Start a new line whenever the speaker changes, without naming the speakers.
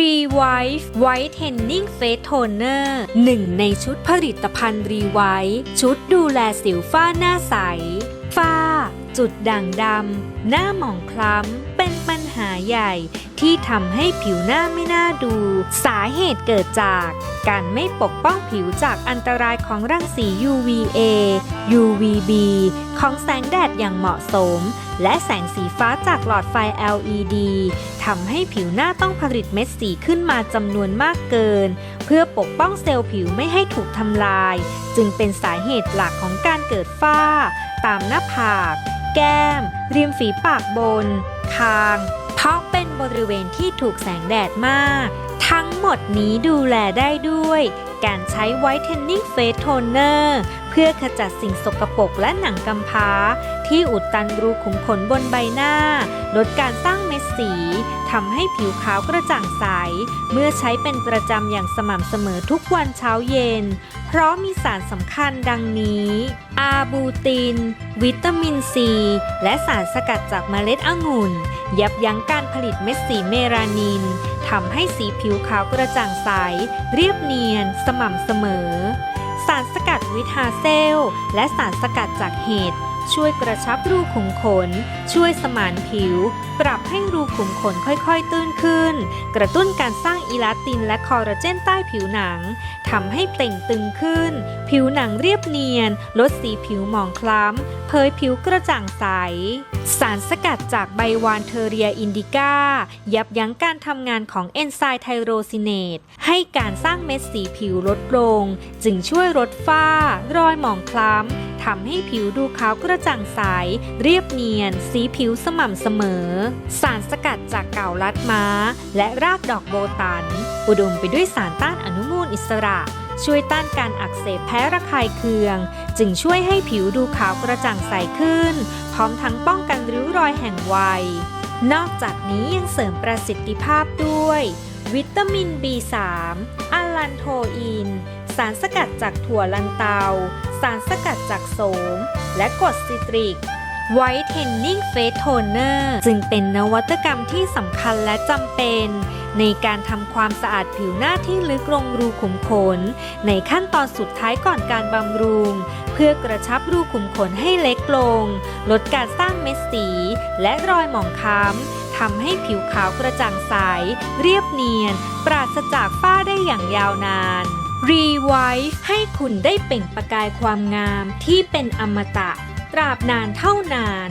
Revive Whitening Face Toner หนึ่งในชุดผลิตภัณฑ์ Revive ชุดดูแลสิวฝ้าหน้าใส ฝ้า จุดด่างดำ หน้าหมองคล้ำ เป็นปัญหาใหญ่ ที่ทำให้ผิวหน้าไม่น่าดู สาเหตุเกิดจากการไม่ปกป้องผิวจากอันตรายของรังสี UVA UVB ของแสงแดดอย่างเหมาะสม และแสงสีฟ้าจากหลอดไฟ LED ทำให้ผิวหน้าต้องผลิตเม็ดสีขึ้นมาจำนวนมากเกิน เพื่อปกป้องเซลล์ผิวไม่ให้ถูกทำลาย จึงเป็นสาเหตุหลักของการเกิดฝ้า ตามหน้าผาก แก้ม ริมฝีปากบน คาง เพราะเป็นบริเวณที่ถูกแสงแดดมาก ทั้งหมดนี้ดูแลได้ด้วย การใช้ Whitening Face Toner เพื่อขจัดสิ่งสกปรกและหนังกำพร้า ที่อุดตันรูขุมขนบนใบหน้า ลดการสร้างเม็ดสีทำให้ผิวขาวกระจ่างใส เมื่อใช้เป็นประจำอย่างสม่ำเสมอทุกวันเช้าเย็น เพราะมีสารสำคัญดังนี้ อาบูติน วิตามินซี และสารสกัดจากเมล็ดองุ่น ยับยั้งการผลิตเม็ดสีเมลานินทำให้สีผิวขาวกระจ่างใส เรียบเนียน สม่ำเสมอ สารสกัดวิทาเซล และสารสกัดจากเห็ดช่วยกระชับรูขุมขน ช่วยสมานผิว ปรับให้รูขุมขนค่อยๆตื้นขึ้น กระตุ้นการสร้างอิลาตินและคอลลาเจนใต้ผิวหนังทำให้เปล่งตึงขึ้น ผิวหนังเรียบเนียน ลดสีผิวหมองคล้ำเผยผิวกระจ่างใส สารสกัดจากใบวานเทอเรียอินดิก้า ยับยั้งการทำงานของเอนไซม์ไทโรซินเนต ให้การสร้างเม็ดสีผิวลดลง จึงช่วยลดฝ้า รอยหมองคล้ำ ทำให้ผิวดูขาวกระจ่างใส เรียบเนียน สีผิวสม่ำเสมอ สารสกัดจากเก่าลัดม้า และรากดอกโบตัน อุดมไปด้วยสารต้านอนุมูลอิสระ ช่วยต้านการอักเสบแพ้ระคายเคือง จึงช่วยให้ผิวดูขาวกระจ่างใสขึ้น พร้อมทั้งป้องกันริ้วรอยแห่งวัย นอกจากนี้ยังเสริมประสิทธิภาพด้วย วิตามิน B3 อัลลันโทอินสารสกัดจากถั่วลันเตา สารสกัดจากโสม และกรดซิตริก Whitening Face Toner จึงเป็นนวัตกรรมที่สำคัญและจำเป็น ในการทำความสะอาดผิวหน้าที่ลึกลงรูขุมขน ในขั้นตอนสุดท้ายก่อนการบำรุง เพื่อกระชับรูขุมขนให้เล็กลง ลดการสร้างเม็ดสี และรอยหมองคล้ำทำให้ผิวขาวกระจ่างใส เรียบเนียน ปราศจากฝ้าได้อย่างยาวนาน รีไวท์ให้คุณได้เปล่งประกายความงามที่เป็นอมตะ ตราบนานเท่านาน